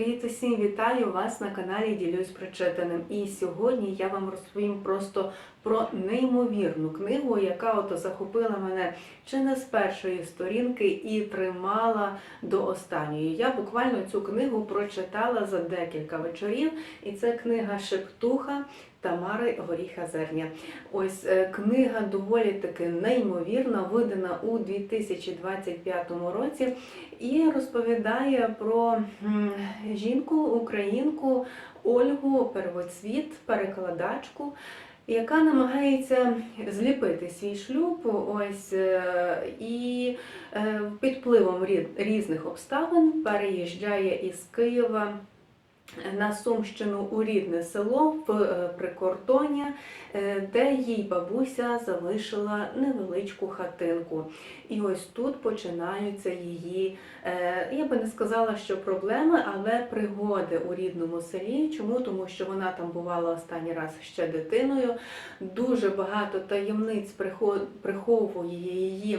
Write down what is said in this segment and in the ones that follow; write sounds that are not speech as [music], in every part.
Привіт усім, вітаю вас на каналі Ділюсь прочитаним. І сьогодні я вам розповім просто про неймовірну книгу, яка ото захопила мене чи не з першої сторінки і тримала до останньої. Я буквально цю книгу прочитала за декілька вечорів, і це книга Шептуха. Тамари Горіха Зерня. Ось е, книга доволі таки неймовірна, видана у 2025 році, і розповідає про жінку, українку Ольгу Первоцвіт, перекладачку. Яка намагається зліпити свій шлюб, ось е, і е, під впливом різних обставин переїжджає із Києва на Сумщину у рідне село в е, прикордоння, е, де їй бабуся залишила невеличку хатинку. І ось тут починаються її, е, я би не сказала, що проблеми, але пригоди у рідному селі. Чому? Тому що вона там бувала останній раз ще дитиною. Дуже багато таємниць прихо- приховує її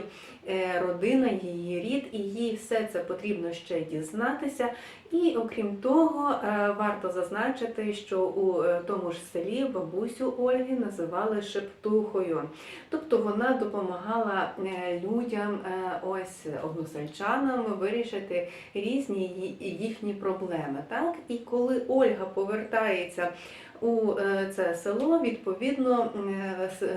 родина, її рід, і їй все це потрібно ще дізнатися. І окрім того, варто зазначити, що у е, тому ж селі бабусю Ольги називали шептухою. Тобто вона допомагала е, людям, е, ось односельчанам, вирішити різні їхні проблеми. Так? І коли Ольга повертається у е, це село, відповідно, е,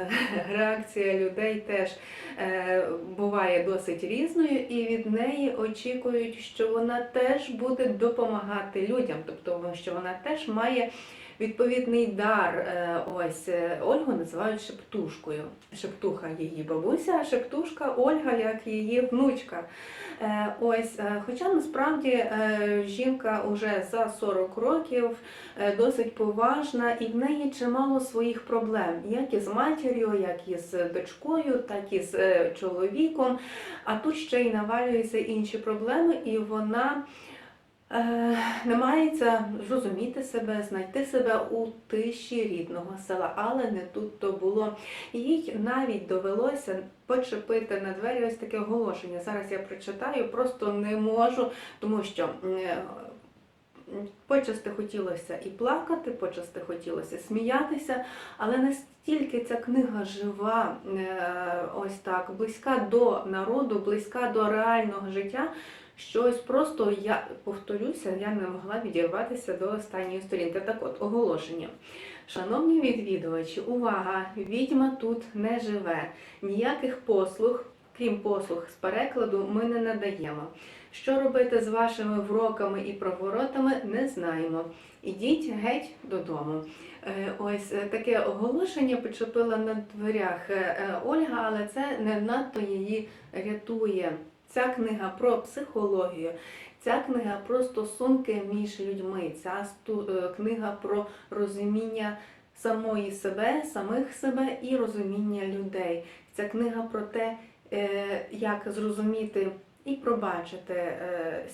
[laughs] реакція людей теж е, буває досить різною, і від неї очікують, що вона теж буде допомагати людям, тобто що вона теж має. Відповідний дар, е, ось е, Ольгу називають шептушкою. Шептуха її бабуся, а шептушка Ольга як її внучка. Е, Ось, хоча насправді жінка вже за 40 років досить поважна, і в неї чимало своїх проблем, як із матір'ю, як із дочкою, так і з чоловіком. А тут ще й навалюються інші проблеми, і вона. Е, намагається зрозуміти себе, знайти себе у тиші рідного села, але не тут то було. Їй навіть довелося почепити на двері ось таке оголошення. Зараз я прочитаю, просто не можу, тому що е, почасти хотілося і плакати, почасти хотілося сміятися, але настільки ця книга жива, е, ось так, близька до народу, близька до реального життя. Щось просто я повторюся, я не могла відірватися до останньої сторінки. Так от, оголошення. Шановні відвідувачі, увага! Відьма тут не живе. Ніяких послуг, крім послуг з перекладу, ми не надаємо. Що робити з вашими вроками і проворотами, не знаємо. Ідіть геть додому. Е, Ось е, таке оголошення почепила на дверях е, Ольга, але це не надто її рятує. Ця книга про психологію, ця книга про стосунки між людьми, ця е, книга про розуміння самої себе, самих себе і розуміння людей. Ця книга про те, е, як зрозуміти і пробачити е,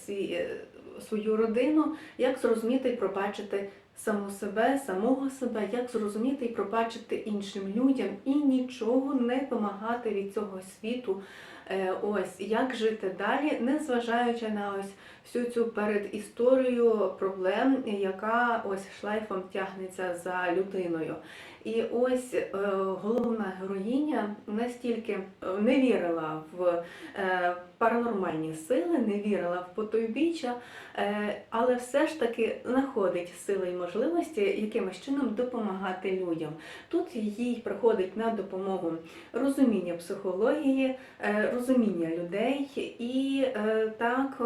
свою родину, як зрозуміти і пробачити саму себе, самого себе, як зрозуміти і пробачити іншим людям і нічого не вимагати від цього світу. Е, Ось як жити далі, незважаючи на ось всю цю передісторію проблем, яка ось шлейфом тягнеться за людиною. І ось е, головна героїня настільки е, не вірила в е, паранормальні сили, не вірила в потойбіччя, але все ж таки знаходить сили і можливості якимось чином допомагати людям. Тут їй приходить на допомогу розуміння психології, розуміння людей, і так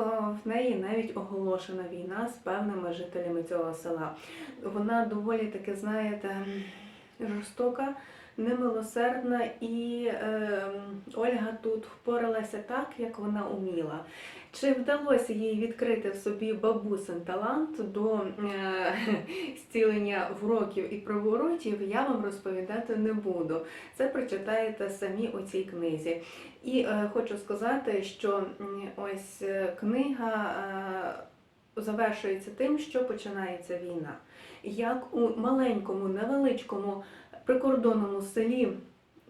в неї навіть оголошена війна з певними жителями цього села. Вона доволі таки, знаєте, жорстока, немилосердна, і е, Ольга тут впоралася так, як вона уміла. Чи вдалося їй відкрити в собі бабусин талант до е, зцілення вроків і приворотів, я вам розповідати не буду. Це прочитаєте самі у цій книзі. І е, хочу сказати, що ось е, книга е, завершується тим, що починається війна. Як у маленькому, невеличкому прикордонному селі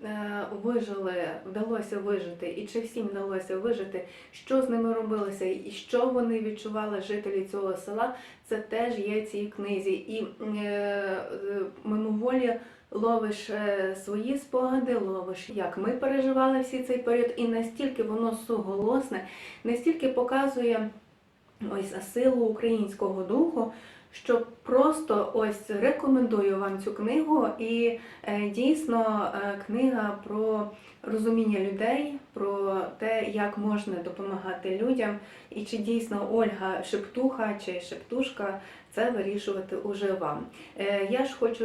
е, вижили, вдалося вижити, і чи всім вдалося вижити, що з ними робилося, і що вони відчували жителі цього села, це теж є цій книзі. І е, е, мимоволі ловиш е, свої спогади, ловиш, як ми переживали всі цей період, і настільки воно суголосне, настільки показує ось силу українського духу. Що просто ось рекомендую вам цю книгу, і е, дійсно е, книга про розуміння людей, про те, як можна допомагати людям, і чи дійсно Ольга Шептуха чи Шептушка це вирішувати уже вам. Е, я ж хочу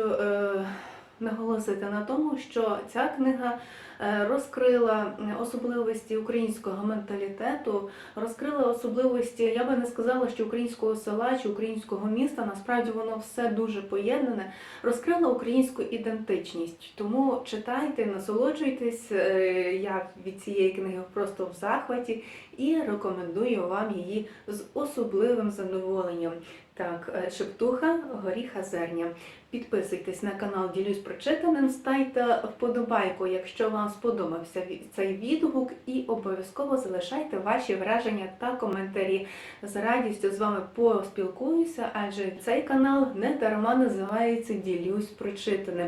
наголосити на тому, що ця книга е, розкрила особливості українського менталітету, розкрила особливості, я би не сказала, що українського села чи українського міста, насправді воно все дуже поєднане, розкрила українську ідентичність. Тому читайте, насолоджуйтесь, е, я від цієї книги просто в захваті і рекомендую вам її з особливим задоволенням. Так, е, Шептуха, горіха зерня. Підписуйтесь на канал Ділюсь прочитаним, ставте вподобайку, якщо вам сподобався цей відгук, і обов'язково залишайте ваші враження та коментарі. З радістю з вами поспілкуюся, адже цей канал не дарма називається Ділюсь прочитаним.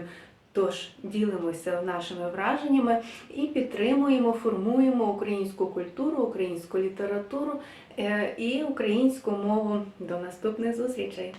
Тож ділимося нашими враженнями і підтримуємо, формуємо українську культуру, українську літературу е, і українську мову. До наступних зустрічей!